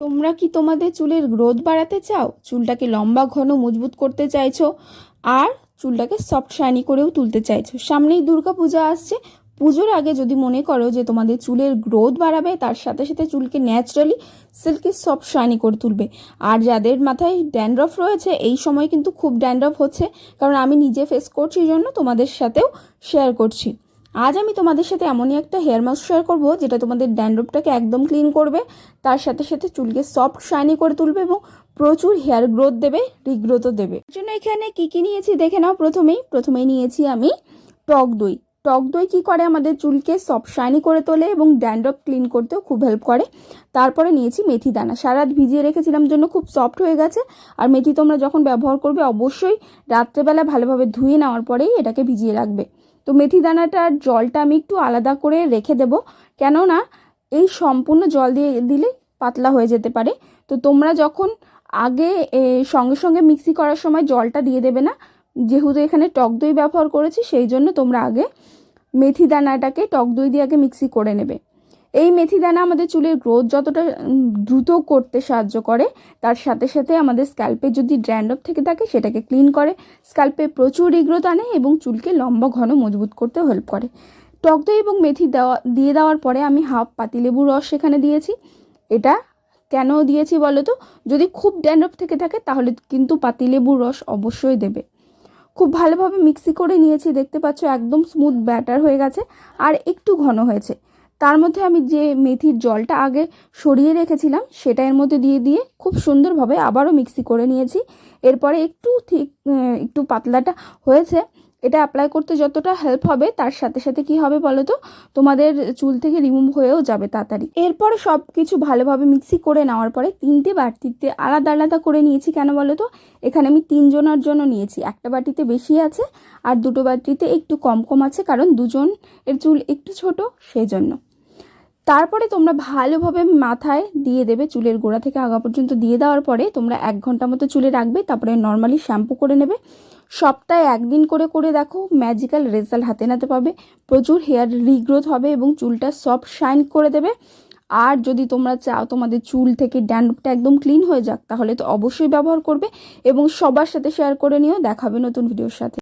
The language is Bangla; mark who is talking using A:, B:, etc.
A: তোমরা কি তোমাদের চুলের গ্রোথ বাড়াতে চাও? চুলটাকে লম্বা, ঘন, মজবুত করতে চাইছো আর চুলটাকে সফট, শাইনি করেও তুলতে চাইছো। সামনেই দুর্গা পূজা আসছে। পুজোর আগে যদি মনে করো যে তোমাদের চুলের গ্রোথ বাড়াবে, তার সাথে সাথে চুলকে ন্যাচারালি সিল্কি সফট, শাইনি করে তুলবে। আর যাদের মাথায় ড্যান্ড্রফ রয়েছে, এই সময় কিন্তু খুব ড্যান্ড্রফ হচ্ছে। কারণ আমি নিজে ফেস করছি জন্য তোমাদের সাথেও শেয়ার করছি। আজ আমি তোমাদের সাথে এমনই একটা হেয়ার মাস্ক শেয়ার করব, যেটা তোমাদের ড্যান্ড্রফটাকে একদম ক্লিন করবে, তার সাথে সাথে চুলকে সফট শাইনি করে তুলবে এবং প্রচুর হেয়ার গ্রোথ দেবে রিগ্রোথও দেবে। জন্য এখানে কি কি নিয়েছি দেখে নাও প্রথমেই। প্রথমেই নিয়েছি আমি টক দই। টক দই কী করে আমাদের চুলকে সফট শাইনি করে তোলে এবং ড্যান্ড্রফ ক্লিন করতেও খুব হেল্প করে। তারপরে নিয়েছি মেথি দানা। সারা ভিজিয়ে রেখেছিলাম জন্য খুব সফট হয়ে গেছে। আর মেথি তোমরা যখন ব্যবহার করবে, অবশ্যই রাত্রেবেলা ভালোভাবে ধুয়ে নেওয়ার পরেই এটাকে ভিজিয়ে রাখবে। তো মেথি দানাটার জলটা আমি একটু আলাদা করে রেখে দেব। কেননা এই সম্পূর্ণ জল দিয়ে দিলে পাতলা হয়ে যেতে পারে। তো তোমরা যখন আগে সঙ্গে সঙ্গে মিক্সি করার সময় জলটা দিয়ে দেবে না, যেহেতু এখানে টক দই ব্যবহার করেছি, সেই জন্য তোমরা আগে মেথি দানাটাকে টক দই দিয়ে আগে মিক্সি করে নেবে। এই মেথি দানা আমাদের চুলের গ্রোথ যতটা দ্রুত করতে সাহায্য করে, তার সাথে সাথে আমাদের স্ক্যাল্পে যদি ড্র্যান্ডপ থেকে থাকে, সেটাকে ক্লিন করে। স্ক্যাল্পে প্রচুর রিগ্রোথ আনে এবং চুলকে লম্বা, ঘন, মজবুত করতে হেল্প করে। টক দই এবং মেথি দেওয়া, দিয়ে দেওয়ার পরে আমি হাফ পাতিলেবুর রস সেখানে দিয়েছি। এটা কেন দিয়েছি বলো তো? যদি খুব ড্যান্ড্রফ থেকে থাকে, তাহলে কিন্তু পাতিলেবুর রস অবশ্যই দেবে। খুব ভালোভাবে মিক্সি করে নিয়েছি, দেখতে পাচ্ছ একদম স্মুথ ব্যাটার হয়ে গেছে, আর একটু ঘন হয়েছে। তার মধ্যে আমি যে মেথির জলটা আগে সরিয়ে রেখেছিলাম, সেটা এর মধ্যে দিয়ে দিয়ে খুব সুন্দরভাবে আবারও মিক্সি করে নিয়েছি। এরপরে একটু ঠিক একটু পাতলাটা হয়েছে, এটা অ্যাপ্লাই করতে যতটা হেল্প হবে তার সাথে সাথে কি হবে বলো তো তোমাদের চুল থেকে রিমুভ হয়েও যাবে তাড়াতাড়ি। এরপর সব কিছু ভালোভাবে মিক্সি করে নেওয়ার পরে তিনটে বাটিতে আলাদা আলাদা করে নিয়েছি কেন বলো তো এখানে আমি তিনজনের জন্য নিয়েছি, একটা বাটিতে বেশি আছে আর দুটো বাটিতে একটু কম কম আছে কারণ দুজন এর চুল একটু ছোট সেই জন্য তারপরে তোমরা ভালোভাবে মাথায় দিয়ে দেবে চুলের গোড়া থেকে আগা পর্যন্ত দিয়ে দেওয়ার পরে তোমরা এক ঘণ্টা মতো চুলে রাখবে, তারপরে নর্মালি শ্যাম্পু করে নেবে। সপ্তাহে একদিন করে করে দেখো ম্যাজিক্যাল রেজাল্ট হাতে নাতে পাবে। প্রচুর হেয়ার রিগ্রোথ হবে এবং চুলটা সফট শাইন করে দেবে। আর যদি তোমরা চাও তোমাদের চুল থেকে ড্যান্ড্রফটা একদম ক্লিন হয়ে যাক, তাহলে তো অবশ্যই ব্যবহার করবে। এবং সবার সাথে শেয়ার করে নিও, দেখাবে নতুন ভিডিওর সাথে।